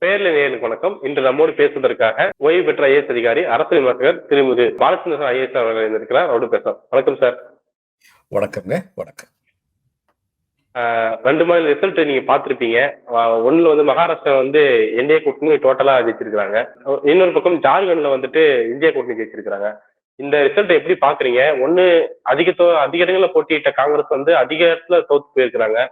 பேர்ல நேருக்கு வணக்கம். இன்று நம்மோடு பேசுவதற்காக ஓய்வு பெற்ற ஐஏஎஸ் அதிகாரி அரசு விமர்சகர் திருமிகு பாலச்சந்திரன் ஐஏஎஸ் அவர்கள் இருந்திருக்கிறார் அவரோடு பேசலாம். வணக்கம் சார். வணக்கம்ங்க. வணக்கம். ஆஹ் ரெண்டு மாதிரி ரிசல்ட் நீங்க பார்த்திருப்பீங்க. ஆஹ் ஒண்ணுல வந்து மகாராஷ்டிரா வந்து என்டிஏ கூட்டணி டோட்டலா ஜெயிச்சிருக்காங்க இன்னொரு பக்கம் ஜார்க்கண்ட்ல வந்துட்டு இந்தியா கூட்டணி ஜெயிச்சிருக்காங்க இந்த ரிசல்ட் எப்படி பாக்குறீங்க ஒண்ணு அதிக அதிக இடங்கள்ல போட்டியிட்ட காங்கிரஸ் வந்து அதிக இடத்துல தோத்து போயிருக்கிறாங்க.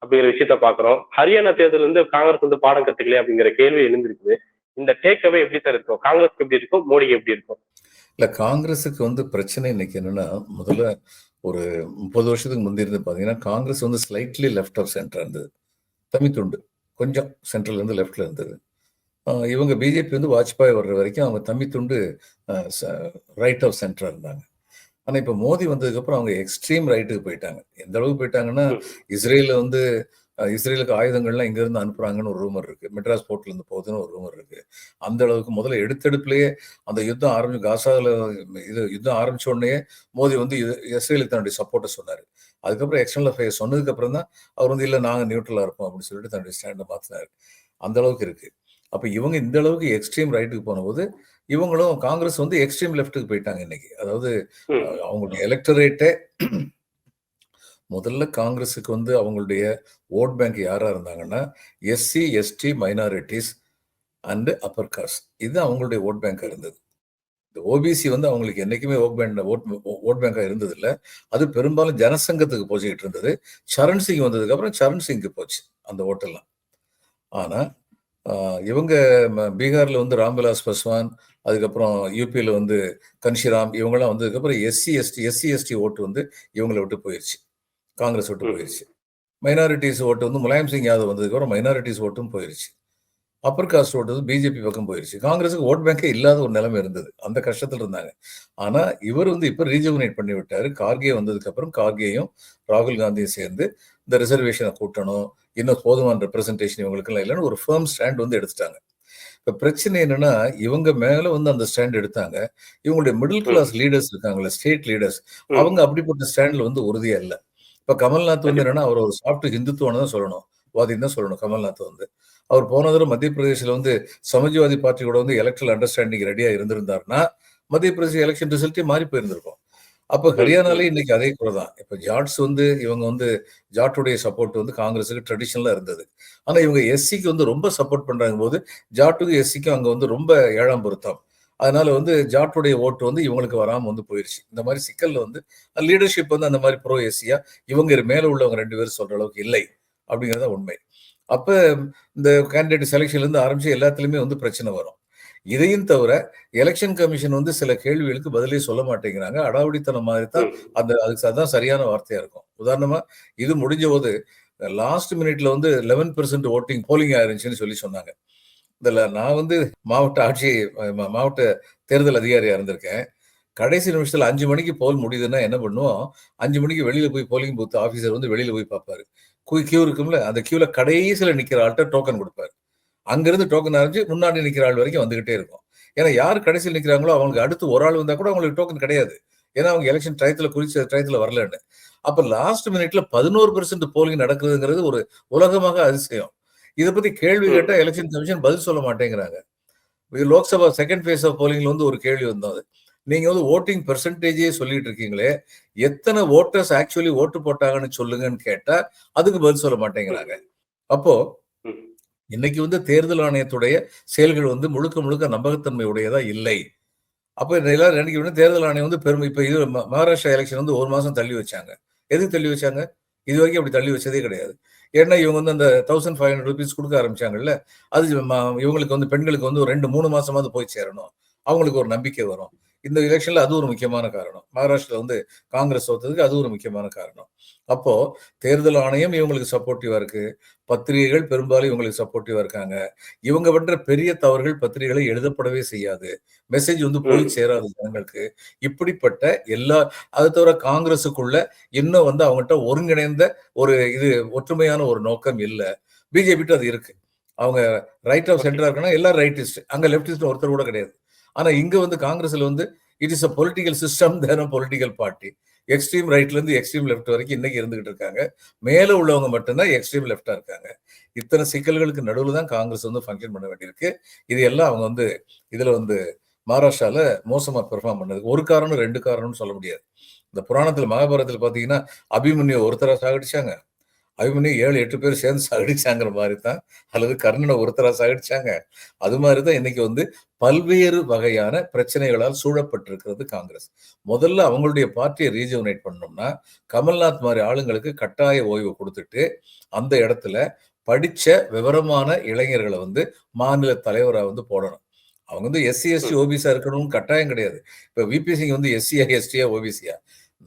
அப்படிங்கிற விஷயத்த பாக்குறோம் ஹரியானா தேர்தல் வந்து காங்கிரஸ் வந்து பாடம் கத்துக்கலையே அப்படிங்கிற கேள்வி எழுந்திருக்குது. இந்த டேக்அவே எப்படி சார் இருக்கும்? காங்கிரஸ்க்கு எப்படி இருக்கும்? மோடிக்கு எப்படி இருக்கும்? இல்ல காங்கிரஸுக்கு வந்து பிரச்சனை இன்னைக்கு என்னன்னா முதல்ல ஒரு முப்பது வருஷத்துக்கு முந்திருந்து பாத்தீங்கன்னா காங்கிரஸ் வந்து ஸ்லைட்லி லெஃப்ட் ஆஃப் சென்டர் இருந்தது. தமிழ்துண்டு கொஞ்சம் சென்ட்ரல்ல இருந்து லெஃப்ட்ல இருந்தது. ஆஹ் இவங்க பிஜேபி வந்து வாஜ்பாய் வர்ற வரைக்கும் அவங்க தமிழ்துண்டு ரைட் ஆஃப் சென்டரா இருந்தாங்க. ஆனா இப்ப மோடி வந்ததுக்கு அப்புறம் அவங்க எக்ஸ்ட்ரீம் ரைட்டுக்கு போயிட்டாங்க. எந்த அளவுக்கு போயிட்டாங்கன்னா இஸ்ரேல வந்து இஸ்ரேலுக்கு ஆயுதங்கள்லாம் இங்க இருந்து அனுப்புறாங்கன்னு ஒரு ரூமர் இருக்கு. மெட்ராஸ் போர்ட்ல இருந்து போகுதுன்னு ஒரு ரூமர் இருக்கு. அந்த அளவுக்கு முதல்ல எடுத்தெடுப்புலயே அந்த யுத்தம் ஆரம்பிச்சு காசாவில் இது யுத்தம் ஆரம்பிச்ச உடனே மோடி வந்து இஸ்ரேலுக்கு தன்னுடைய சப்போர்ட்டை சொன்னார். அதுக்கப்புறம் எக்ஸ்டர்னல் அஃபேர்ஸ் சொன்னதுக்கு அப்புறம் தான் அவர் வந்து இல்லை நாங்கள் நியூட்ரலாக இருப்போம் அப்படின்னு சொல்லிட்டு தன்னுடைய ஸ்டாண்டை மாற்றினார் அந்த அளவுக்கு இருக்கு. அப்போ இவங்க இந்த அளவுக்கு எக்ஸ்ட்ரீம் ரைட்டுக்கு போனபோது இவங்களும் காங்கிரஸ் வந்து எக்ஸ்ட்ரீம் லெஃப்ட்டுக்கு போயிட்டாங்க இன்னைக்கு. அதாவது அவங்களுடைய எலக்டரேட்டே முதல்ல காங்கிரஸுக்கு வந்து அவங்களுடைய ஓட் பேங்க் யாரா இருந்தாங்கன்னா SC ST minorities and upper caste இது அவங்களுடைய ஓட் பேங்காக இருந்தது. இந்த ஓபிசி வந்து அவங்களுக்கு என்னைக்குமே ஓட் பேங்க் ஓட் ஓட் பேங்காக இருந்தது இல்ல அது பெரும்பாலும் ஜனசங்கத்துக்கு போச்சுக்கிட்டு இருந்தது. சரண் சிங் வந்ததுக்கு அப்புறம் சரண் சிங்க்கு போச்சு அந்த ஓட்டெல்லாம் ஆனா ஆஹ், இவங்க பீகார்ல வந்து ராம்விலாஸ் பாஸ்வான் அதுக்கப்புறம் யூபியில் வந்து கன்ஷிராம் இவங்கெல்லாம் வந்ததுக்கப்புறம் எஸ்சி எஸ்டி எஸ்சி எஸ்டி ஓட்டு வந்து இவங்களை விட்டு போயிடுச்சு காங்கிரஸ் விட்டு. போயிடுச்சு மைனாரிட்டிஸ் ஓட்டு வந்து முலாயம் சிங் யாதவ் வந்ததுக்கப்புறம் மைனாரிட்டிஸ் ஓட்டும் போயிடுச்சு அப்பர் காஸ்ட் ஓட்டு வந்து பிஜேபி பக்கம் போயிடுச்சு காங்கிரஸுக்கு ஓட் பேங்கே இல்லாத ஒரு நிலைமை இருந்தது. அந்த கஷ்டத்துல இருந்தாங்க. ஆனா இவர் வந்து இப்ப ரீஜுவனேட் பண்ணி விட்டாரு. கார்கே வந்ததுக்கு அப்புறம் கார்கேயும் ராகுல் காந்தியும் சேர்ந்து இந்த ரிசர்வேஷனை கூட்டணும் இன்னும் போதுமான ரெப்ரசன்டேஷன் இவங்களுக்கெல்லாம் இல்லைன்னு ஒரு ஃபர்ம் ஸ்டாண்ட் வந்து எடுத்துட்டாங்க. இப்ப பிரச்சனை என்னன்னா இவங்க மேல வந்து அந்த ஸ்டாண்ட் எடுத்தாங்க. இவங்களுடைய மிடில் கிளாஸ் லீடர்ஸ் இருக்காங்களே ஸ்டேட் லீடர்ஸ். அவங்க அப்படிப்பட்ட ஸ்டாண்ட்ல வந்து உறுதியா இல்ல. இப்ப கமல்நாத் வந்து என்னன்னா அவர் ஒரு சாஃப்ட் ஹிந்துத்துவம் தான் சொல்லணும். வாதின்னு தான் சொல்லணும் கமல்நாத் வந்து. அவர் போன தடவை மத்திய பிரதேசில் வந்து சமாஜ்வாதி பார்ட்டி கூட வந்து எலக்ட்ரல் அண்டர்ஸ்டாண்டிங் ரெடியா இருந்திருந்தாருன்னா மத்திய பிரதேச எலெக்ஷன் ரிசல்ட்டே மாறி போயிருந்திருக்கும். அப்ப ஹரியானாலே இன்னைக்கு அதே கூட தான் இப்ப ஜாட்ஸ் வந்து இவங்க வந்து ஜாட்டுடைய சப்போர்ட் வந்து காங்கிரஸுக்கு ட்ரெடிஷனலா இருந்தது. ஆனா இவங்க எஸ்சிக்கு வந்து ரொம்ப சப்போர்ட் பண்றாங்க போது ஜாட்டுக்கும் எஸ்சிக்கும் அங்க வந்து ரொம்ப ஏழாம் பொருத்தம். அதனால வந்து ஜாட்டுடைய ஓட்டு வந்து இவங்களுக்கு வராம வந்து போயிருச்சு. இந்த மாதிரி சிக்கல்ல வந்து லீடர்ஷிப் வந்து அந்த மாதிரி ப்ரோ எஸ்சியா இவங்க மேல உள்ளவங்க ரெண்டு பேரும் சொல்ற அளவுக்கு இல்லை அப்படிங்கறத உண்மை. அப்ப இந்த கேண்டிடேட் செலெக்ஷன்ல இருந்து ஆரம்பிச்சு எல்லாத்துலயுமே வந்து பிரச்சனை வரும். இதையும் தவிர எலெக்ஷன் கமிஷன் வந்து சில கேள்விகளுக்கு பதிலே சொல்ல மாட்டேங்கிறாங்க. அடாவடித்தனம் மாதிரி தான் அந்த அதுக்கு அதான் சரியான வார்த்தையா இருக்கும். உதாரணமா இது முடிஞ்ச போது லாஸ்ட் மினிட்ல வந்து லெவன் பெர்சென்ட் ஓட்டிங் போலிங் ஆயிருந்துச்சுன்னு சொல்லி சொன்னாங்க. இதுல நான் வந்து மாவட்ட ஆட்சி மாவட்ட தேர்தல் அதிகாரியா இருந்திருக்கேன். கடைசி நிமிஷத்துல அஞ்சு மணிக்கு போல் முடியுதுன்னா என்ன பண்ணுவோம்? அஞ்சு மணிக்கு வெளியில போய் போலிங் பூத் ஆபீசர் வந்து வெளியில போய் பார்ப்பாரு. கியூ இருக்கும்ல அந்த கியூல கடைசியில நிக்கிற ஆள்கிட்ட டோக்கன் கொடுப்பாரு. அங்கிருந்து டோக்கன் ஆரம்பிச்சு முன்னாடி நிக்கிற ஆள் வரைக்கும் வந்துகிட்டே இருக்கும். ஏன்னா யார் கடைசியில் நிக்கிறாங்களோ அவங்களுக்கு அடுத்து ஒரு ஆள் வந்தா கூட அவங்களுக்கு டோக்கன் கிடையாது. ஏன்னா அவங்க எலெக்ஷன் டயத்துல குறிச்ச டயத்துல வரலன்னு. அப்ப லாஸ்ட் மினிட்ல பதினோரு பெர்சென்ட் போலிங் நடக்குதுங்கிறது ஒரு உலகமாக அதிசயம். இதை பத்தி கேள்வி கேட்டா எலெக்ஷன் கமிஷன் பதில் சொல்ல மாட்டேங்கிறாங்க. லோக்சபா செகண்ட் ஃபேஸ் ஆஃப் போலிங்ல வந்து ஒரு கேள்வி வந்தது. நீங்க வந்து ஓட்டிங் பெர்சன்டேஜே சொல்லிட்டு இருக்கீங்களே எத்தனை ஓட்டர்ஸ் ஆக்சுவலி ஓட்டு போட்டாங்கன்னு சொல்லுங்கன்னு கேட்டா அதுக்கு பதில் சொல்ல மாட்டேங்கிறாங்க. அப்போ. இன்னைக்கு வந்து தேர்தல் ஆணையத்துடைய செயல்கள் வந்து முழுக்க முழுக்க நம்பகத்தன்மை உடையதா இல்லை. அப்போ இந்த எல்லாரும் தேர்தல் ஆணையம் வந்து பெருமை இப்ப இது மகாராஷ்டிரா எலெக்ஷன் வந்து ஒரு மாசம் தள்ளி வச்சாங்க. எதுக்கு தள்ளி வச்சாங்க? இது வரைக்கும் அப்படி தள்ளி வச்சதே கிடையாது. ஏன்னா இவங்க வந்து அந்த தௌசண்ட் ஃபைவ் ஹண்ட்ரட் ருபீஸ் கொடுக்க ஆரம்பிச்சாங்கல்ல அது இவங்களுக்கு வந்து பெண்களுக்கு வந்து ஒரு ரெண்டு மூணு மாசமாவது போய் சேரணும். அவங்களுக்கு ஒரு நம்பிக்கை வரும். இந்த எலெக்ஷன்ல அது ஒரு முக்கியமான காரணம். மகாராஷ்டிரா வந்து காங்கிரஸ் தோத்ததுக்கு அது ஒரு முக்கியமான காரணம். அப்போ தேர்தல் ஆணையம் இவங்களுக்கு சப்போர்ட்டிவா இருக்கு. பத்திரிகைகள் பெரும்பாலும் இவங்களுக்கு சப்போர்ட்டிவா இருக்காங்க. இவங்க பண்ற பெரிய தவறுகள் பத்திரிகைகளை எழுதப்படவே செய்யாது. மெசேஜ் வந்து போய். சேராது ஜனங்களுக்கு. இப்படிப்பட்ட எல்லா அது தவிர காங்கிரஸுக்குள்ள இன்னும் வந்து அவங்ககிட்ட ஒருங்கிணைந்த ஒரு இது ஒற்றுமையான ஒரு நோக்கம் இல்லை. பிஜேபிட்டு அது இருக்கு. அவங்க ரைட் ஆஃப் சென்டரா இருக்குன்னா எல்லாரும் ரைட்டிஸ்ட் அங்க லெப்டிஸ்ட் ஒருத்தர் கூட கிடையாது. ஆனா இங்க வந்து காங்கிரஸ்ல வந்து it is a political system then a political party extreme ரைட்ல இருந்து எக்ஸ்ட்ரீம் லெஃப்ட் வரைக்கும் இன்னைக்கு இருந்துகிட்டு இருக்காங்க. மேல உள்ளவங்க மட்டும்தான் எக்ஸ்ட்ரீம் லெஃப்டா இருக்காங்க. இத்தனை சிக்கல்களுக்கு நடுவில் தான் காங்கிரஸ் வந்து ஃபங்க்ஷன் பண்ண வேண்டியிருக்கு. இது எல்லாம் அவங்க வந்து இதுல வந்து மகாராஷ்டிரால மோசமா பெர்ஃபார்ம் பண்ணது. ஒரு காரணம் ரெண்டு காரணம்னு சொல்ல முடியாது. இந்த புராணத்துல மகாபாரதத்துல பாத்தீங்கன்னா அபிமன்யு ஒருத்தரா சாகடிச்சாங்க. அபிமன்யு ஏழு எட்டு பேர் சேர்ந்து சாகடிச்சாங்கிற மாதிரி தான் அல்லது கர்ணனை ஒருத்தரா சாகடிச்சாங்க. அது மாதிரி தான் இன்னைக்கு வந்து பல்வேறு வகையான பிரச்சனைகளால் சூழப்பட்டிருக்கிறது காங்கிரஸ். முதல்ல அவங்களுடைய பார்ட்டியை ரீஜுவனேட் பண்ணோம்னா கமல்நாத் மாதிரி ஆளுங்களுக்கு கட்டாய ஓய்வு கொடுத்துட்டு அந்த இடத்துல படிச்ச விவரமான இளைஞர்களை வந்து மாநில தலைவராக வந்து போடணும். அவங்க வந்து எஸ்சி எஸ்டி ஓபிசியா இருக்கணும்னு கட்டாயம் கிடையாது. இப்ப விபி சிங் வந்து எஸ்சியா எஸ்டியா ஓபிசியா?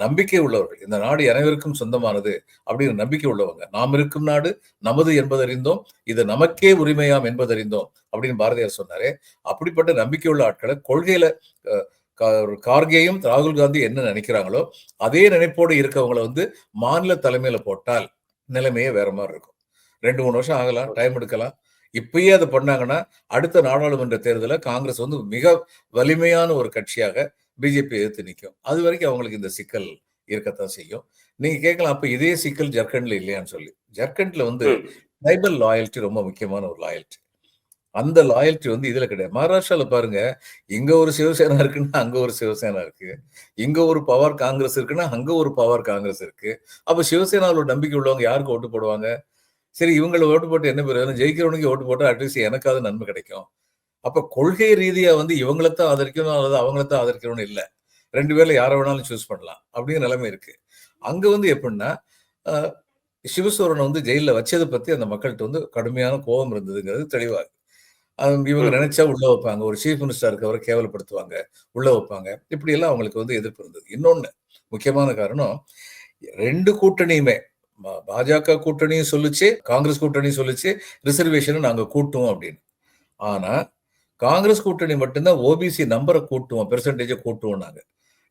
நம்பிக்கை உள்ளவர்கள். இந்த நாடு அனைவருக்கும் சொந்தமானது அப்படின்னு நம்பிக்கை உள்ளவங்க. நாம் இருக்கும் நாடு நமது என்பதறிந்தோம் இது நமக்கே உரிமையாம் என்பதறிந்தோம் அப்படின்னு பாரதியார் சொன்னாரே. அப்படிப்பட்ட நம்பிக்கை உள்ள ஆட்களை கொள்கையில கார்கேயும் ராகுல் காந்தி என்ன நினைக்கிறாங்களோ அதே நினைப்போடு இருக்கவங்களை வந்து மாநில தலைமையில போட்டால் நிலைமையே வேற மாதிரி இருக்கும். ரெண்டு மூணு வருஷம் ஆகலாம் டைம் எடுக்கலாம். இப்பயே அதை பண்ணாங்கன்னா அடுத்த நாடாளுமன்ற தேர்தலில் காங்கிரஸ் வந்து மிக வலிமையான ஒரு கட்சியாக பிஜேபி எதிர்த்து நிற்கும் அது வரைக்கும் அவங்களுக்கு இந்த சிக்கல் இருக்கத்தான் செய்யும். நீங்க கேட்கலாம் அப்ப இதே சிக்கல் ஜர்க்கண்ட்ல இல்லையான்னு சொல்லி. ஜர்க்கண்ட்ல வந்து. ட்ரைபல் லாயல்ட்டி ரொம்ப முக்கியமான ஒரு லாயல்ட்டி அந்த லாயல்ட்டி வந்து இதுல கிடையாது. மகாராஷ்டிரால பாருங்க இங்க ஒரு சிவசேனா இருக்குன்னா அங்க ஒரு சிவசேனா இருக்கு. இங்க ஒரு பவர் காங்கிரஸ் இருக்குன்னா அங்க ஒரு பவர் காங்கிரஸ் இருக்கு. அப்ப சிவசேனாவில் ஒரு நம்பிக்கை உள்ளவங்க யாருக்கு ஓட்டு போடுவாங்க? சரி இவங்களை ஓட்டு போட்டு என்ன பேர் ஜெயிக்கிறவனுக்கு ஓட்டு போட்டா அட்லீஸ்ட் எனக்காவது நன்மை கிடைக்கும். அப்ப கொள்கை ரீதியா வந்து இவங்களைத்தான் ஆதரிக்கணும் அல்லது அவங்களைத்தான் ஆதரிக்கணும்னு இல்ல. ரெண்டு பேர்ல யாரை வேணாலும் சூஸ் பண்ணலாம் அப்படிங்கிற நிலைமை இருக்கு. அங்க வந்து எப்படின்னா சிவசோரனை வந்து ஜெயில வச்சதை பத்தி அந்த மக்கள்கிட்ட வந்து கடுமையான கோபம் இருந்ததுங்கிறது தெளிவா இருக்கு. அது இவங்க. நினைச்சா உள்ள வைப்பாங்க. ஒரு சீஃப் மினிஸ்டர் இருக்கவரை கேவலப்படுத்துவாங்க உள்ள வைப்பாங்க. இப்படி எல்லாம் அவங்களுக்கு வந்து எதிர்ப்பு இருந்தது. இன்னொன்னு முக்கியமான காரணம் ரெண்டு கூட்டணியுமே பாஜக கூட்டணியும் சொல்லுச்சு காங்கிரஸ் கூட்டணியும் சொல்லுச்சு ரிசர்வேஷனை நாங்க கூட்டுவோம் அப்படின்னு. ஆனா காங்கிரஸ் கூட்டணி மட்டும்தான் ஓபிசி நம்பரை கூட்டுவோம் பெர்சன்டேஜை கூட்டுவோம் நாங்க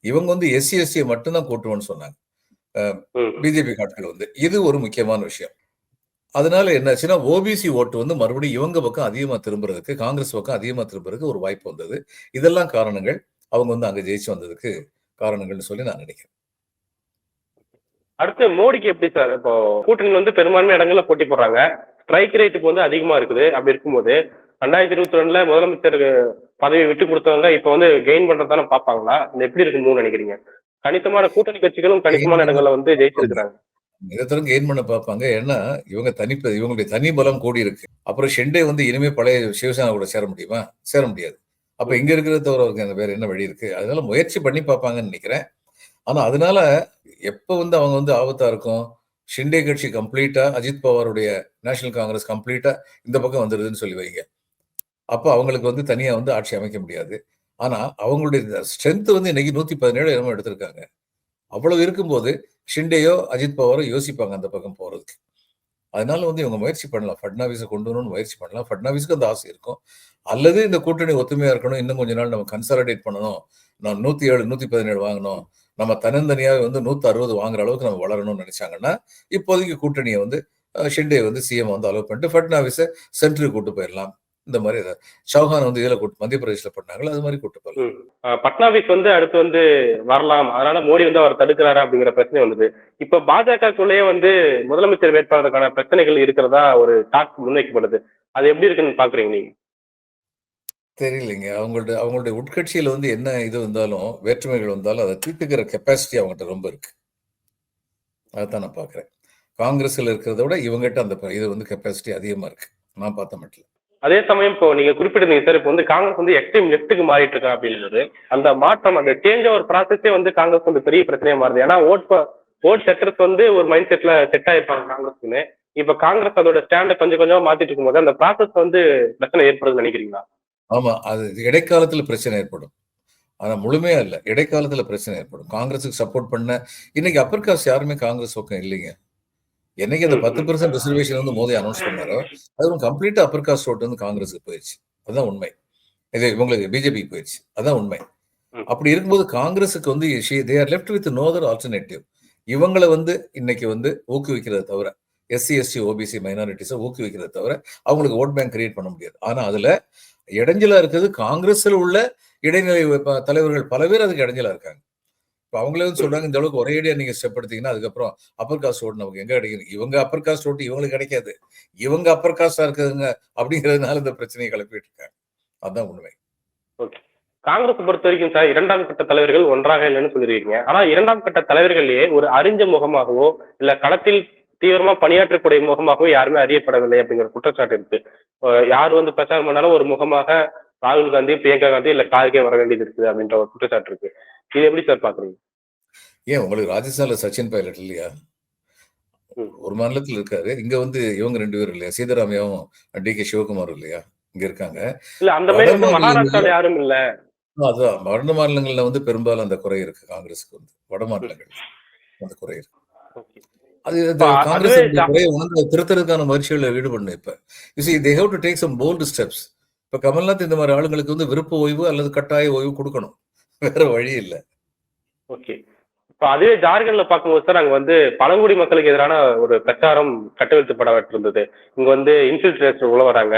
இவங்க வந்து எஸ்சி எஸ்சியை மட்டும்தான் கூட்டுவோம்னு சொன்னாங்க. பிஜேபி காட்கள் வந்து. இது ஒரு முக்கியமான விஷயம். அதனால என்னாச்சுன்னா ஓபிசி ஓட்டு வந்து மறுபடியும் இவங்க பக்கம் அதிகமா திரும்புறதுக்கு காங்கிரஸ் பக்கம் அதிகமா திரும்புறதுக்கு ஒரு வாய்ப்பு வந்தது. இதெல்லாம் காரணங்கள் அவங்க வந்து அங்க ஜெயிச்சு வந்ததுக்கு காரணங்கள்னு சொல்லி நான் நினைக்கிறேன். அடுத்து மோடிக்கு எப்படி சார்? இப்போ கூட்டணியில் வந்து பெரும்பான்மை இடங்கள்ல போட்டி போடுறாங்க. ஸ்ட்ரைக் ரேட் இப்போ வந்து அதிகமா இருக்குது. அப்படி இருக்கும்போது ரெண்டாயிரத்தி இருபத்தி ரெண்டுல முதலமைச்சர் பதவி விட்டு கொடுத்தவங்க இப்போ வந்து கெயின் பண்றதான பார்ப்பாங்களா? இது எப்படி இருக்குன்னு நினைக்கிறீங்க? கணிசமான கூட்டணி கட்சிகளும் கணிசமான இடங்கள்ல வந்து ஜெயிச்சிருக்கிறாங்க. நிரந்தரம் கெயின் பண்ண பார்ப்பாங்க. ஏன்னா இவங்க தனிப்ப இவங்களுடைய தனி பலம் கூடி இருக்கு. அப்புறம் ஷெண்டே வந்து இனிமே பழைய சிவசேனா கூட சேர முடியுமா? சேர முடியாது. அப்ப இங்க இருக்கிறத தவிர அவருக்கு அந்த வேற என்ன வழி இருக்கு? அதனால முயற்சி பண்ணி பார்ப்பாங்கன்னு நினைக்கிறேன். ஆனா அதனால எப்ப வந்து அவங்க வந்து ஆபத்தா இருக்கும்? ஷிண்டே கட்சி கம்ப்ளீட்டா அஜித் பவாருடைய நேஷனல் காங்கிரஸ் கம்ப்ளீட்டா இந்த பக்கம் வந்துடுதுன்னு சொல்லி வைங்க. அப்ப அவங்களுக்கு வந்து தனியா வந்து ஆட்சி அமைக்க முடியாது. ஆனா அவங்களுடைய ஸ்ட்ரென்த் வந்து இன்னைக்கு நூத்தி பதினேழு இடமும் எடுத்திருக்காங்க. அவ்வளவு இருக்கும்போது ஷிண்டேயோ அஜித் பவாரோ யோசிப்பாங்க அந்த பக்கம் போறதுக்கு. அதனால வந்து இவங்க முயற்சி பண்ணலாம். ஃபட்னாவிஸை கொண்டு வரணும்னு முயற்சி பண்ணலாம். ஃபட்னாவிஸ்க்கு அந்த ஆசை இருக்கும். அல்லது இந்த கூட்டணி ஒத்துமையா இருக்கணும். இன்னும் கொஞ்ச நாள் நம்ம கன்சாலிடேட் பண்ணணும். நான் நூத்தி ஏழு நூத்தி பதினேழு வாங்கணும் நம்ம தன்னந்தனியாக வந்து நூத்தி அறுபது வாங்குற அளவுக்கு நம்ம வளரணும்னு நினைச்சாங்கன்னா இப்போதைக்கு கூட்டணியை வந்து ஷிண்டே வந்து சிஎம் வந்து அலோவ் பண்ணிட்டு ஃபட்னாவிஸை சென்ட்ருக்கு கூட்டு போயிடலாம். இந்த மாதிரி சௌஹான் வந்து இதுல கூட்டு மத்திய பிரதேசல பண்ணாங்களோ? அது மாதிரி கூட்டு போயிடலாம் ம். அஹ் பட்னாவிஸ் வந்து அடுத்து வந்து வரலாம். அதனால மோடி வந்து அவர் தடுக்கிறாரு அப்படிங்கிற பிரச்சனை வந்தது. இப்ப பாஜகக்குள்ளேயே வந்து முதலமைச்சர் வேட்பாளருக்கான பிரச்சனைகள் இருக்கிறதா ஒரு டாக் முன்வைக்கப்படுது. அது எப்படி இருக்குன்னு பாக்குறீங்க நீங்க? தெரியலைங்க. அவங்களுடைய அவங்களுடைய உட்கட்சியில வந்து என்ன இது வந்தாலும் வேற்றுமைகள் வந்தாலும் அதை தீர்த்துக்கிற கெப்பாசிட்டி அவங்ககிட்ட ரொம்ப இருக்கு. அதைத்தான் நான் பாக்குறேன். காங்கிரஸ்ல இருக்கிறத விட இவங்ககிட்ட அந்த இது வந்து கெப்பாசிட்டி அதிகமா இருக்கு. நான் பார்த்த மட்டும் அதே சமயம் இப்போ நீங்க குறிப்பிட்டிருந்தீங்க சார் இப்போ வந்து காங்கிரஸ் வந்து எக்ஸ்ட்ரீம் லெஃப்ட்டுக்கு மாறிட்டு இருக்கா அப்படின்றது. அந்த மாற்றம் அந்த சேஞ்ச் ஓவர் ப்ராசஸே வந்து காங்கிரஸ் வந்து பெரிய பிரச்சனையா மாறுது. ஏன்னா ஓட் ஓட் செட்டர்ஸ் வந்து ஒரு மைண்ட் செட்ல செட் ஆயிருப்பாங்க காங்கிரஸ்க்குன்னு. இப்ப காங்கிரஸ் அதோட ஸ்டாண்டை கொஞ்சம் கொஞ்சமா மாத்திட்டு இருக்கும்போது அந்த ப்ராசஸ் வந்து பிரச்சனை ஏற்படுதுன்னு நினைக்கிறீங்களா? ஆமா அது இடைக்காலத்துல பிரச்சனை ஏற்படும். ஆனா முழுமையா இல்ல. இடைக்காலத்துல பிரச்சனை ஏற்படும். காங்கிரஸுக்கு சப்போர்ட் பண்ண இன்னைக்கு அப்பர் காஸ்ட் யாருமே காங்கிரஸ் பக்கம் இல்லைங்க. என்னைக்கு அந்த பத்து. பெர்சன்ட் ரிசர்வேஷன் வந்து மோடி அனௌன்ஸ் பண்ணாரோ அது கம்ப்ளீட்டா அப்பர் காஸ்ட் ஓட்டு வந்து காங்கிரஸுக்கு போயிடுச்சு. அதுதான் உண்மை. இது இவங்களுக்கு பிஜேபிக்கு போயிடுச்சு. அதான் உண்மை. அப்படி இருக்கும்போது காங்கிரஸுக்கு வந்து they are left with no other alternative இவங்களை வந்து இன்னைக்கு வந்து ஊக்குவிக்கிறத தவிர எஸ்சி எஸ்டி ஓபிசி மைனாரிட்டிஸை ஊக்குவிக்கிறத தவிர அவங்களுக்கு ஓட் பேங்க் கிரியேட் பண்ண முடியாது. ஆனா அதுல இடைஞ்சலா இருக்கிறது காங்கிரஸ்ல உள்ள இடைநிலை தலைவர்கள் பல பேர் அதுக்கு இடைஞ்சலா இருக்காங்க. இப்போ அவங்களே வந்து சொல்றாங்க இந்த அளவுக்கு ஒரேடியா நீங்க ஸ்டெப் எடுத்தீங்கன்னா அதுக்கப்புறம் அப்பர் காஸ்ட் ஓட்டு நமக்கு எங்க கிடைக்கும் இவங்க அப்பர் காஸ்ட் ஓட்டு இவங்களுக்கு கிடைக்காது. இவங்க அப்பர் காஸ்டா இருக்குதுங்க அப்படிங்கிறதுனால இந்த பிரச்சனையை கிளப்பிட்டு இருக்காங்க. அதான் உண்மை. காங்கிரஸ் பொறுத்த வரைக்கும் சார் இரண்டாம் கட்ட தலைவர்கள் ஒன்றாக இல்லைன்னு சொல்லியிருக்கீங்க. ஆனா இரண்டாம் கட்ட தலைவர்களையே ஒரு அறிஞ்ச முகமாகவோ இல்ல களத்தில் தீவிரமா பணியாற்றக்கூடிய முகமாகவோ யாருமே அறியப்படவில்லை அப்படிங்கிற குற்றச்சாட்டு இருக்கு. யார் வந்து பிரச்சாரம் பண்ணாலும் ஒரு முகமாக ராகுல் காந்தி பிரியங்கா காந்தி இல்ல கார்கே வர வேண்டியது இருக்குது அப்படின்ற ஒரு குற்றச்சாட்டு இருக்கு. இது எப்படி சார் பாக்குறீங்க ஏன் உங்களுக்கு ராஜஸ்தான்ல சச்சின் பைலட் இல்லையா. ஒரு மாநிலத்தில் இருக்காரு. இங்க வந்து இவங்க ரெண்டு பேரும் இல்லையா? சீதாராமையாவும் டி கே சிவகுமாரும் இல்லையா? இங்க இருக்காங்க. இல்ல அந்த மாதிரி யாரும் இல்ல. அதுதான் வட மாநிலங்கள்ல வந்து பெரும்பாலும் அந்த குறை இருக்கு காங்கிரஸுக்கு வந்து. வட மாநிலங்கள் அந்த குறை இருக்கு. அது காங்கிரஸ் குறையை உணர்ந்து திருத்தறதுக்கான முயற்சிகளில் ஈடுபடணும் இப்ப. You they have to take some bold steps இப்ப கமல்நாத் இந்த மாதிரி ஆளுங்களுக்கு வந்து விருப்ப ஓய்வு அல்லது கட்டாய ஓய்வு கொடுக்கணும். வேற வழி இல்ல. ஓகே. இப்ப அதுவே ஜார்க்கண்ட்ல பார்க்கும்போது சார் அங்க வந்து பழங்குடி மக்களுக்கு எதிரான ஒரு பிரச்சாரம் கட்டவிழ்த்துப்படப்பட்டிருந்தது இங்க வந்து இன்ஃபில்ட்ரேட்டர் உள்ள வராங்க.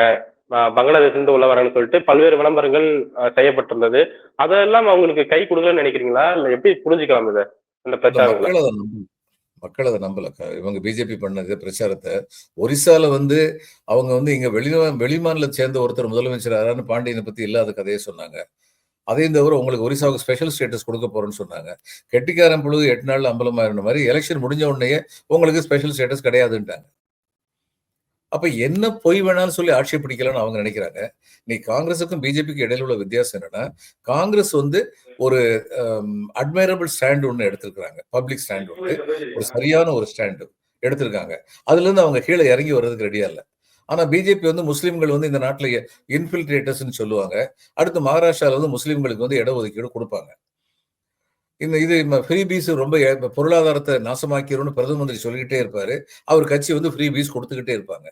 ஆஹ் பங்களாதேஷ்ல இருந்து உள்ள வராங்கன்னு சொல்லிட்டு பல்வேறு விளம்பரங்கள் செய்யப்பட்டிருந்தது. அதெல்லாம் அவங்களுக்கு கை கொடுக்கலன்னு நினைக்கிறீங்களா? இல்ல எப்படி புரிஞ்சுக்கலாம் இதை இந்த பிரச்சாரங்களை? மக்கள் அதை நம்பல. க- இவங்க பிஜேபி பண்ணது பிரச்சாரத்தை. ஒரிசால வந்து அவங்க வந்து இங்க வெளி வெளிமாநில சேர்ந்த ஒருத்தர் முதலமைச்சர் யாரான்னு பாண்டியனை பத்தி இல்லாத கதையை சொன்னாங்க. அதையும் தவிர உங்களுக்கு ஒரிசாவுக்கு ஸ்பெஷல் ஸ்டேட்டஸ் கொடுக்க போறேன்னு சொன்னாங்க. கெட்டிக்காரன் பொழுது எட்டு நாள் அம்பலமாயிருந்த மாதிரி எலெக்ஷன் முடிஞ்ச உடனே உங்களுக்கு ஸ்பெஷல் ஸ்டேட்டஸ் கிடையாதுன்ட்டாங்க. அப்ப என்ன பொய் வேணாலும் சொல்லி ஆட்சி பிடிக்கலாம்னு அவங்க நினைக்கிறாங்க. நீ காங்கிரஸுக்கும் பிஜேபிக்கும் இடையில உள்ள வித்தியாசம் என்னன்னா காங்கிரஸ் வந்து ஒரு அட்மைரபிள் ஸ்டாண்ட் ஒன்று எடுத்திருக்கிறாங்க. பப்ளிக் ஸ்டாண்ட் ஒன்று ஒரு சரியான ஒரு ஸ்டாண்டு எடுத்திருக்காங்க. அதுல இருந்து அவங்க கீழே இறங்கி வர்றதுக்கு ரெடியா இல்லை. ஆனா பிஜேபி வந்து முஸ்லீம்கள் வந்து இந்த நாட்டில் இன்ஃபில்ட்ரேட்டர்ஸ்ன்னு சொல்லுவாங்க. அடுத்து மகாராஷ்டிரால வந்து முஸ்லீம்களுக்கு வந்து இடஒதுக்கீடு கொடுப்பாங்க. இந்த இது ஃப்ரீ பீஸ் ரொம்ப பொருளாதாரத்தை நாசமாக்கிறோம்னு பிரதம மந்திரி சொல்லிக்கிட்டே இருப்பாரு. அவர் கட்சி வந்து ஃப்ரீ பீஸ் கொடுத்துக்கிட்டே இருப்பாங்க.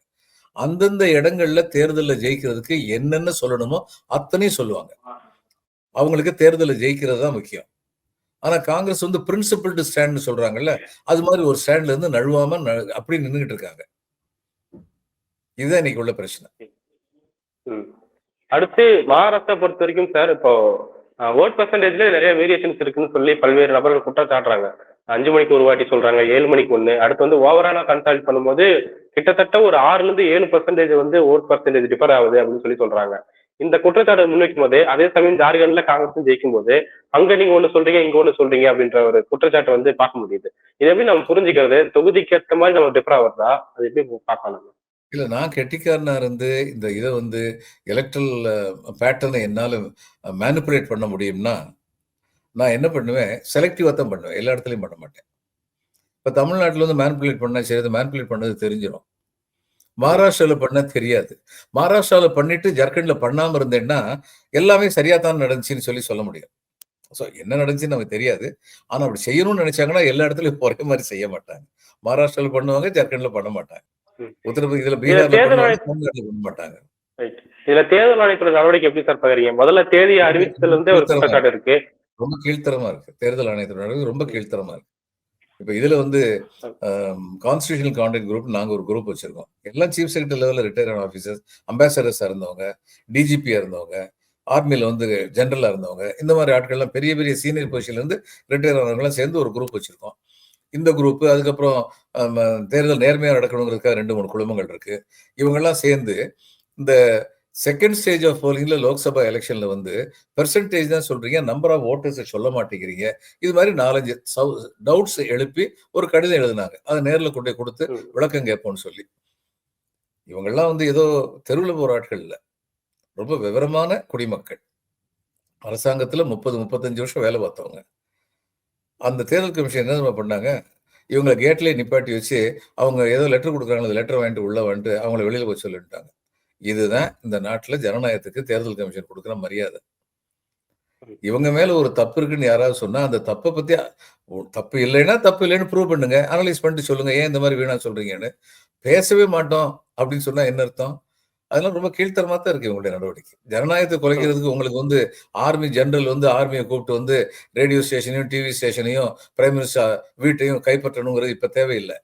அந்தந்த இடங்கள்ல தேர்தலில் ஜெயிக்கிறதுக்கு என்னென்ன சொல்லணுமோ அத்தனையும் சொல்லுவாங்க. அவங்களுக்கு தேர்தலில் ஜெயிக்கிறது தான் முக்கியம். ஆனா காங்கிரஸ் வந்து பிரின்சிபிள்டு ஸ்டாண்ட்னு சொல்றாங்கல்ல அது மாதிரி ஒரு ஸ்டாண்ட்ல இருந்து நழுவாம அப்படி நின்றுகிட்டு இருக்காங்க. இதுதான் இன்னைக்கு உள்ள பிரச்சனை. அடுத்து மகாராஷ்டிரா பொறுத்த வரைக்கும் சார் இப்போ ஓட் பர்சன்டேஜ்ல நிறைய வேரியேஷன்ஸ் இருக்குன்னு சொல்லி பல்வேறு நபர்கள் குற்றச்சாட்டுறாங்க அஞ்சு மணிக்கு ஒரு வாட்டி சொல்றாங்க ஏழு மணிக்கு ஒன்னு அடுத்து வந்து ஓவராலா கன்சல்ட் பண்ணும்போது கிட்டத்தட்ட ஒரு ஆறுல இருந்து ஏழு பர்சன்டேஜ் வந்து ஓட் பர்சன்டேஜ் டிஃபர் ஆகுது அப்படின்னு சொல்லி சொல்றாங்க. இந்த குற்றச்சாட்டை முன்வைக்கும் போது அதே சமயம் ஜார்க்கண்ட்ல காங்கிரஸும் ஜெயிக்கும் போது அங்க நீங்க ஒண்ணு சொல்றீங்க இங்க ஒண்ணு சொல்றீங்க அப்படின்ற ஒரு குற்றச்சாட்டை வந்து பார்க்க முடியுது. இதை எப்படி நம்ம புரிஞ்சுக்கிறது? தொகுதிக்கு ஏற்ற மாதிரி நம்ம டிஃபர் ஆகுறதா? அது எப்படி பார்க்கலாம் நம்ம? இல்ல நான் கெட்டிக்காரனா இருந்து இந்த இதை வந்து எலக்ட்ரல் பேட்டர்னை என்னால மேனிப்புலேட் பண்ண முடியும்னா நான் என்ன பண்ணுவேன்? செலக்டிவா தான் பண்ணுவேன். எல்லா இடத்துலயும் பண்ண மாட்டேன். இப்ப தமிழ்நாட்டுல வந்து மேனிப்புலேட் பண்ணா சரி மேனிப்புலேட் பண்ணது தெரிஞ்சிடும் மகாராஷ்டிரால பண்ண தெரியாது. மகாராஷ்டிரால பண்ணிட்டு ஜார்க்கண்ட்ல பண்ணாம இருந்தேன்னா எல்லாமே சரியா தான் நடந்துச்சுன்னு சொல்லி சொல்ல முடியும். ஸோ என்ன நடந்துச்சுன்னு நமக்கு தெரியாது. ஆனா அப்படி செய்யணும்னு நினைச்சாங்கன்னா எல்லா இடத்துலயும் ஒரே மாதிரி செய்ய மாட்டாங்க. மகாராஷ்டிரால பண்ணுவாங்க ஜார்க்கண்ட்ல பண்ண மாட்டாங்க. உத்தரப்பிரதேச இதுல மாட்டாங்க. ரைட் இதுல தேர்தல் ஆணையத்தோட நடவடிக்கை எப்படி சார் பாக்குறீங்க? முதல்ல தேதியை அறிவிச்சதுல இருந்தே ஒரு குற்றச்சாட்டு இருக்கு. ரொம்ப கீழ்த்தரமா இருக்கு. தேர்தல் ஆணையத்தோட ரொம்ப கீழ்த்தரமா இருக்கு. இப்ப இதுல வந்து கான்ஸ்டியூஷனல் கான்டாக்ட் குரூப் நாங்க ஒரு குரூப் வச்சிருக்கோம். எல்லாம் சீஃப் செக்ரட்டரி லெவலில் ரிட்டையர் ஆன ஆஃபீஸர்ஸ் அம்பாசடர்ஸா இருந்தவங்க டிஜிபியா இருந்தவங்க ஆர்மியில வந்து ஜெனரலா இருந்தவங்க இந்த மாதிரி ஆட்கள்லாம் பெரிய பெரிய சீனியர் பொசிஷன்ல இருந்து ரிட்டையர் ஆனவங்கலாம் சேர்ந்து ஒரு குரூப் வச்சிருக்கோம். இந்த குரூப் அதுக்கப்புறம் தேர்தல் நேர்மையா நடக்கணுங்கிறதுக்காக ரெண்டு மூணு குழுமங்கள் இருக்கு. இவங்கெல்லாம் சேர்ந்து இந்த செகண்ட் ஸ்டேஜ் ஆஃப் போலிங்ல லோக்சபா எலெக்ஷன்ல வந்து பெர்சன்டேஜ் தான் சொல்றீங்க நம்பர் ஆஃப் ஓட்டர்ஸை சொல்ல மாட்டேங்கிறீங்க. இது மாதிரி நாலஞ்சு டவுட்ஸ் எழுப்பி ஒரு கடிதம் எழுதினாங்க. அதை நேர்ல கொண்டு கொடுத்து. விளக்கம் கேட்போம்னு சொல்லி. இவங்கெல்லாம் வந்து ஏதோ தெருவில் போற ஆட்கள் இல்ல. ரொம்ப விவரமான குடிமக்கள். அரசாங்கத்துல முப்பது முப்பத்தஞ்சு வருஷம் வேலை பார்த்தவங்க. அந்த தேர்தல் கமிஷன் என்ன பண்ணாங்க? இவங்களை கேட்லயே நிப்பாட்டி வச்சு அவங்க ஏதோ லெட்டர் கொடுக்குறாங்க அந்த லெட்டர் வாங்கிட்டு உள்ள வந்துட்டு அவங்கள வெளியில போய் சொல்லிட்டாங்க. இதுதான் இந்த நாட்டுல ஜனநாயகத்துக்கு தேர்தல் கமிஷன் கொடுக்குற மரியாதை. இவங்க மேல ஒரு தப்பு இருக்குன்னு யாராவது சொன்னா அந்த தப்பை பத்தி தப்பு இல்லைன்னா தப்பு இல்லைன்னு ப்ரூவ் பண்ணுங்க அனலைஸ் பண்ணிட்டு சொல்லுங்க ஏன் இந்த மாதிரி வீணா சொல்றீங்கன்னு. பேசவே மாட்டோம் அப்படின்னு சொன்னா என்ன அர்த்தம்? அதெல்லாம் ரொம்ப கீழ்த்தரமா தான் இருக்கு இவங்களுடைய நடவடிக்கை. ஜனநாயகத்தை குறைக்கிறதுக்கு உங்களுக்கு வந்து ஆர்மி ஜெனரல் வந்து ஆர்மியை கூப்பிட்டு வந்து ரேடியோ ஸ்டேஷனையும் டிவி ஸ்டேஷனையும் பிரைம் மினிஸ்டர் வீட்டையும் கைப்பற்றணுங்கிறது இப்ப தேவையில்லை.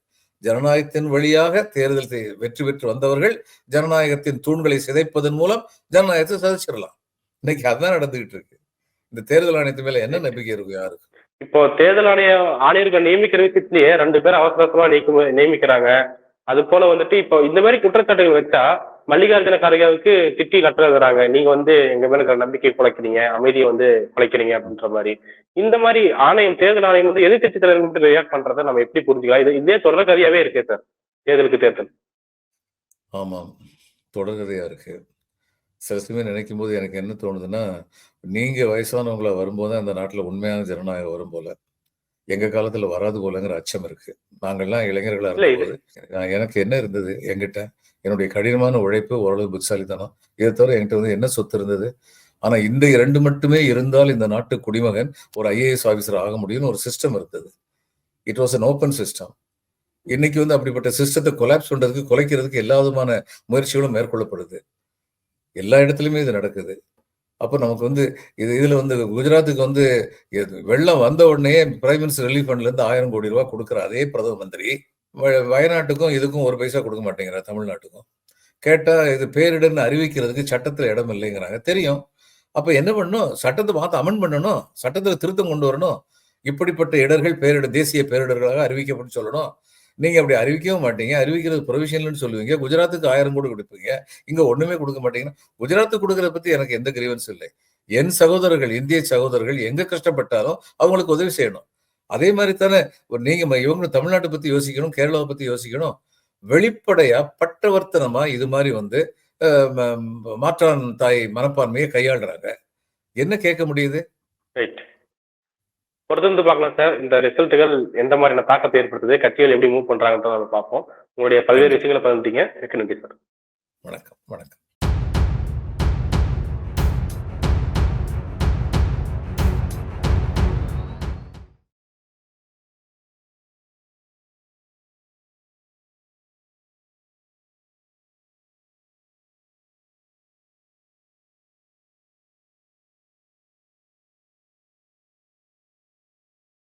ஜனநாயகத்தின் வழியாக தேர்தல் செய்- வெற்றி பெற்று வந்தவர்கள் ஜனநாயகத்தின் தூண்களை சிதைப்பதன் மூலம் ஜனநாயகத்தை சதிச்சிடலாம் இன்னைக்கு அதுதான் நடந்துகிட்டு இருக்கு. இந்த தேர்தல் ஆணையத்து மேல என்ன நம்பிக்கை இருக்கும் யாருக்கு? இப்போ தேர்தல் ஆணைய ஆணையர்கள் நியமிக்கிற விஷயத்திலேயே ரெண்டு பேர் அவசரமா நீக்க நியமிக்கிறாங்க. அது போல வந்துட்டு இப்போ இந்த மாதிரி குற்றச்சாட்டுகள் வச்சா மல்லிகார்ஜுன கார்கேவுக்கு திட்டி லெட்டர் எழுதுறாங்க நீங்க வந்து எங்க மேல இருக்கிற நம்பிக்கை குலைக்கிறீங்க அமைதியை வந்து குலைக்கிறீங்க அப்படின்ற மாதிரி. இந்த மாதிரி ஆணையம் தேர்தல் ஆணையம் வந்து எதிர்கட்சி தலைவர் மட்டும் ரியாக்ட் பண்றதை நம்ம எப்படி புரிஞ்சுக்கலாம்? இது இதே தொடர் கதையாவே இருக்கே சார். தேர்தலுக்கு தேர்தல். ஆமாம். தொடர்கதையா இருக்கு. சில சமயம் நினைக்கும் போது எனக்கு என்ன தோணுதுன்னா நீங்க வயசானவங்களா வரும்போது அந்த நாட்டுல உண்மையான ஜனநாயகம் வரும் போல. எங்க காலத்துல வராது போலங்கிற அச்சம் இருக்கு. நாங்கள்லாம் இளைஞர்களா இருக்கும்போது எனக்கு என்ன இருந்தது என்கிட்ட? என்னுடைய கடினமான உழைப்பு ஓரளவு புத்திசாலித்தனம். இதை தவிர என்கிட்ட வந்து என்ன சொத்து இருந்தது? ஆனா இந்த இரண்டு மட்டுமே இருந்தால் இந்த நாட்டு குடிமகன் ஒரு ஐஏஎஸ் ஆபீசர் ஆக முடியும்னு ஒரு சிஸ்டம் இருந்தது. It was an open system இன்னைக்கு வந்து அப்படிப்பட்ட சிஸ்டத்தை கொலாப்ஸ் பண்றதுக்கு குலைக்கிறதுக்கு எல்லா விதமான முயற்சிகளும் மேற்கொள்ளப்படுது. எல்லா இடத்துலையுமே இது நடக்குது. அப்போ நமக்கு வந்து இது இதில் வந்து குஜராத்துக்கு வந்து வெள்ளம் வந்த உடனே பிரைம் மினிஸ்டர் ரிலீஃப் ஃபண்ட்லேருந்து ஆயிரம் கோடி ரூபா கொடுக்குற அதே பிரதம மந்திரி வயநாட்டுக்கும் இதுக்கும் ஒரு பைசா கொடுக்க மாட்டேங்கிறார் தமிழ்நாட்டுக்கும். கேட்டா இது பேரிடர்னு அறிவிக்கிறதுக்கு சட்டத்துல இடம் இல்லைங்கிறாங்க. தெரியும். அப்ப என்ன பண்ணணும்? சட்டத்தை பார்த்து அமன் பண்ணணும். சட்டத்தில் திருத்தம் கொண்டு வரணும். இப்படிப்பட்ட இடர்கள் பேரிடர் தேசிய பேரிடர்களாக அறிவிக்கப்பட்டு சொல்லணும். நீங்க அப்படி அறிவிக்கவும் மாட்டீங்க. அறிவிக்கிறது ப்ரொவிஷனல்னு சொல்லுவீங்க. குஜராத்துக்கு ஆயிரம் கோடி கொடுப்பீங்க. இங்க ஒண்ணுமே கொடுக்க மாட்டீங்கன்னா குஜராத்துக்கு கொடுக்கறத பத்தி எனக்கு எந்த கிரீவன்ஸ் இல்லை. என் சகோதரர்கள் இந்திய சகோதரர்கள் எங்க கஷ்டப்பட்டாலும் அவங்களுக்கு உதவி செய்யணும். அதே மாதிரி தானே நீங்க இவங்க தமிழ்நாட்டை பத்தி யோசிக்கணும் கேரளாவை பத்தி யோசிக்கணும். வெளிப்படையா பட்டவர்த்தனமா இது மாதிரி வந்து மாற்றான் தாய் மனப்பான்மையை கையாளுறாங்க. என்ன கேட்க முடியுது? ரைட் பொறுத்திருந்து பார்க்கலாம் சார். இந்த ரிசல்ட்டுகள் எந்த மாதிரியான தாக்கத்தை ஏற்படுத்துது கட்சிகள் எப்படி மூவ் பண்றாங்கன்றத பார்ப்போம். உங்களுடைய பல்வேறு விஷயங்களை பகிர்ந்தீங்க மிக்க நன்றி சார். வணக்கம் வணக்கம்.